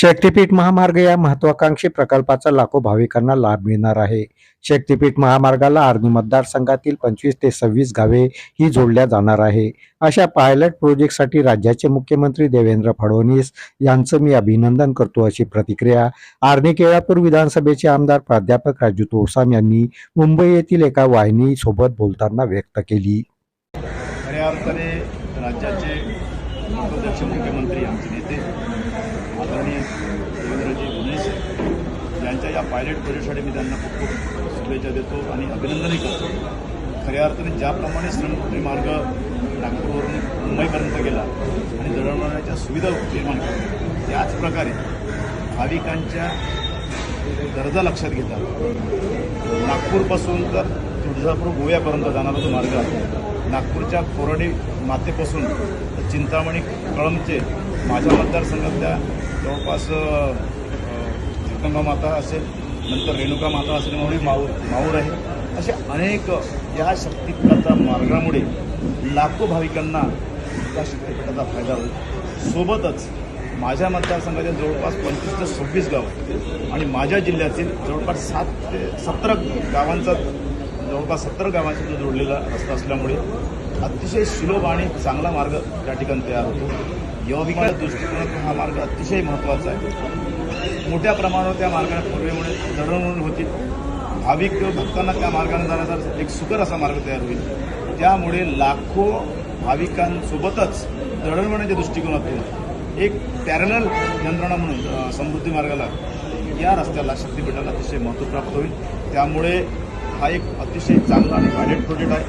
शक्तीपीठ महामार्ग या महत्वाकांक्षी प्रकल्पाचा लाखो भाविकांना लाभ मिळणार आहे. शक्तीपीठ महामार्गाला आर्णी मतदारसंघातील पंचवीस ते सव्वीस गावे ही जोडल्या जाणार आहे. अशा पायलट प्रोजेक्टसाठी राज्याचे मुख्यमंत्री देवेंद्र फडणवीस यांचं मी अभिनंदन करतो अशी प्रतिक्रिया. आर्णी केळापूर विधानसभेचे आमदार प्राध्यापक राजू तोसाम यांनी मुंबई येथील एका वाहिनीसोबत बोलताना व्यक्त केली. खऱ्या अर्थाने राज्याचे मुख्यमंत्री आमचे नेते आदरणीय या पायलट प्रोजेक्टसाठी मी त्यांना खूप खूप शुभेच्छा देतो आणि अभिनंदनही करतो. खऱ्या अर्थाने ज्याप्रमाणे श्रमपुत्री मार्ग नागपूरवरून मुंबईपर्यंत गेला आणि दळणवळणाच्या सुविधा निर्माण केल्या त्याच प्रकारे भाविकांच्या गरजा लक्षात घेता नागपूरपासून तर तुळजापूर गोव्यापर्यंत जाणारा तो मार्ग आहे नागपूरच्या कोरडी मातेपासून चिंतामणी कळमचे माझ्या मतदारसंघातल्या जवळपास जगदंबा माता असेल नंतर रेणुका माता असेल म्हणून माऊर माऊर आहे. असे अनेक या शक्तिपीठाच्या मार्गामुळे लाखो भाविकांना त्या शक्तिपीठाचा फायदा होईल. सोबतच माझ्या मतदारसंघातील जवळपास पंचवीस ते सव्वीस गाव आणि माझ्या जिल्ह्यातील जवळपास सात ते सतरा गावांचा जवळपास सत्तर गावांचा तो जोडलेला रस्ता असल्यामुळे अतिशय सुलभ आणि चांगला मार्ग त्या ठिकाणी तयार होतो. यवतमाळ दृष्टिकोनातून हा मार्ग अतिशय महत्त्वाचा आहे. मोठ्या प्रमाणावर त्या मार्गाने पूर्वेमुळे दळणवळण होतील भाविक भक्तांना त्या मार्गाने जाण्याचा एक सुकर असा मार्ग तयार होईल. त्यामुळे लाखो भाविकांसोबतच दळणवळणाच्या दृष्टिकोनातून एक पॅरल यंत्रणा म्हणून समृद्धी मार्गाला या रस्त्याला शक्तीपीठाला अतिशय महत्त्व प्राप्त होईल. त्यामुळे हा एक अतिशय चांगला आणि गाडेड प्रोजेक्ट आहे.